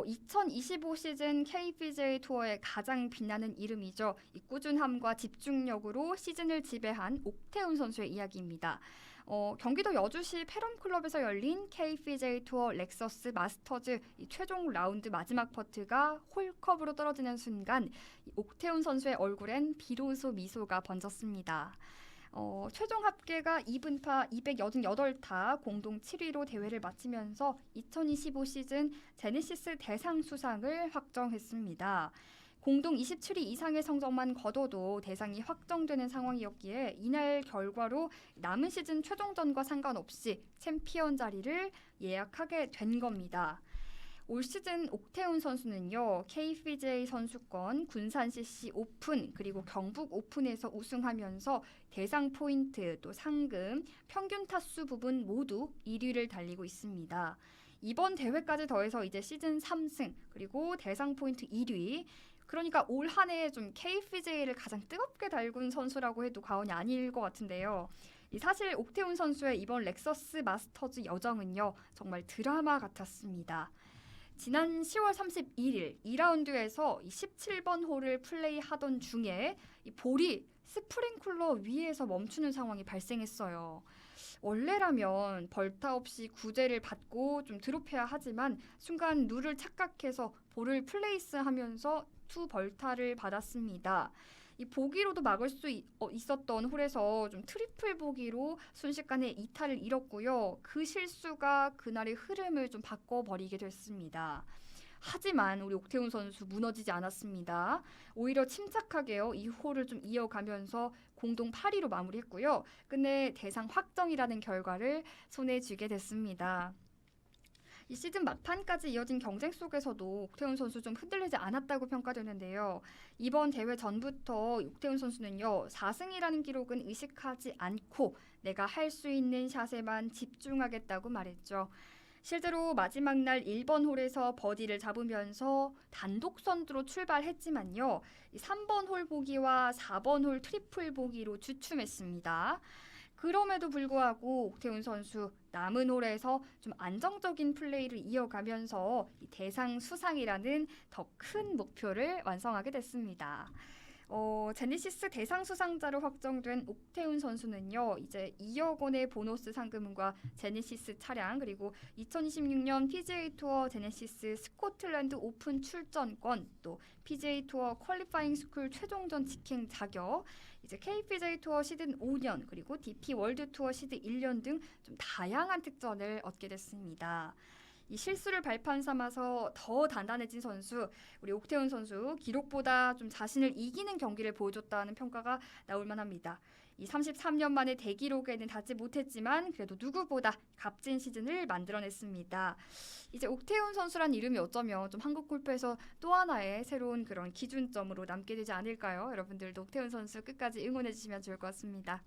어, 2025 시즌 KPGA 투어의 가장 빛나는 이름이죠. 이 꾸준함과 집중력으로 시즌을 지배한 옥태훈 선수의 이야기입니다. 어, 경기도 여주시 페럼클럽에서 열린 KPGA 투어 렉서스 마스터즈 이 최종 라운드 마지막 퍼트가 홀컵으로 떨어지는 순간 이 옥태훈 선수의 얼굴엔 비로소 미소가 번졌습니다. 어, 최종 합계가 2분파 288타 공동 7위로 대회를 마치면서 2025 시즌 제네시스 대상 수상을 확정했습니다. 공동 27위 이상의 성적만 거둬도 대상이 확정되는 상황이었기에 이날 결과로 남은 시즌 최종전과 상관없이 챔피언 자리를 예약하게 된 겁니다. 올 시즌 옥태훈 선수는요 KPGA 선수권, 군산 CC 오픈 그리고 경북 오픈에서 우승하면서 대상 포인트 또 상금, 평균 타수 부분 모두 1위를 달리고 있습니다. 이번 대회까지 더해서 이제 시즌 3승 그리고 대상 포인트 1위 그러니까 올 한 해 좀 KPGA를 가장 뜨겁게 달군 선수라고 해도 과언이 아닐 것 같은데요. 이 사실 옥태훈 선수의 이번 렉서스 마스터즈 여정은요 정말 드라마 같았습니다. 지난 10월 31일 2라운드에서 17번 홀을 플레이하던 중에 이 볼이 스프링쿨러 위에서 멈추는 상황이 발생했어요. 원래라면 벌타 없이 구제를 받고 좀 드롭해야 하지만 순간 룰을 착각해서 볼을 플레이스하면서 투 벌타를 받았습니다. 이 보기로도 막을 수 있, 어, 있었던 홀에서 좀 트리플 보기로 순식간에 이타를 잃었고요. 그 실수가 그날의 흐름을 좀 바꿔버리게 됐습니다. 하지만 우리 옥태훈 선수 무너지지 않았습니다. 오히려 침착하게요. 이 홀을 좀 이어가면서 공동 8위로 마무리했고요. 끝내 대상 확정이라는 결과를 손에 쥐게 됐습니다. 이 시즌 막판까지 이어진 경쟁 속에서도 옥태훈 선수 좀 흔들리지 않았다고 평가되는데요. 이번 대회 전부터 옥태훈 선수는요, 4승이라는 기록은 의식하지 않고 내가 할 수 있는 샷에만 집중하겠다고 말했죠. 실제로 마지막 날 1번 홀에서 버디를 잡으면서 단독 선두로 출발했지만요. 3번 홀 보기와 4번 홀 트리플 보기로 주춤했습니다. 그럼에도 불구하고 옥태훈 선수 남은 홀에서 좀 안정적인 플레이를 이어가면서 대상 수상이라는 더 큰 목표를 완성하게 됐습니다. 어, 제니시스 대상 수상자로 확정된 옥태훈 선수는요, 이제 2억 원의 보너스 상금과 제네시스 차량 그리고 2026년 PGA 투어 제네시스 스코틀랜드 오픈 출전권 또 PGA 투어 퀄리파잉 스쿨 최종전 직행 자격 이제 KPGA 투어 시즌 5년 그리고 DP 월드 투어 시즌 1년 등 좀 다양한 특전을 얻게 됐습니다. 이 실수를 발판 삼아서 더 단단해진 선수 우리 옥태훈 선수 기록보다 좀 자신을 이기는 경기를 보여줬다는 평가가 나올 만합니다. 이 33년 만에 대기록에는 닿지 못했지만 그래도 누구보다 값진 시즌을 만들어냈습니다. 이제 옥태훈 선수란 이름이 어쩌면 좀 한국 골프에서 또 하나의 새로운 그런 기준점으로 남게 되지 않을까요? 여러분들도 옥태훈 선수 끝까지 응원해 주시면 좋을 것 같습니다.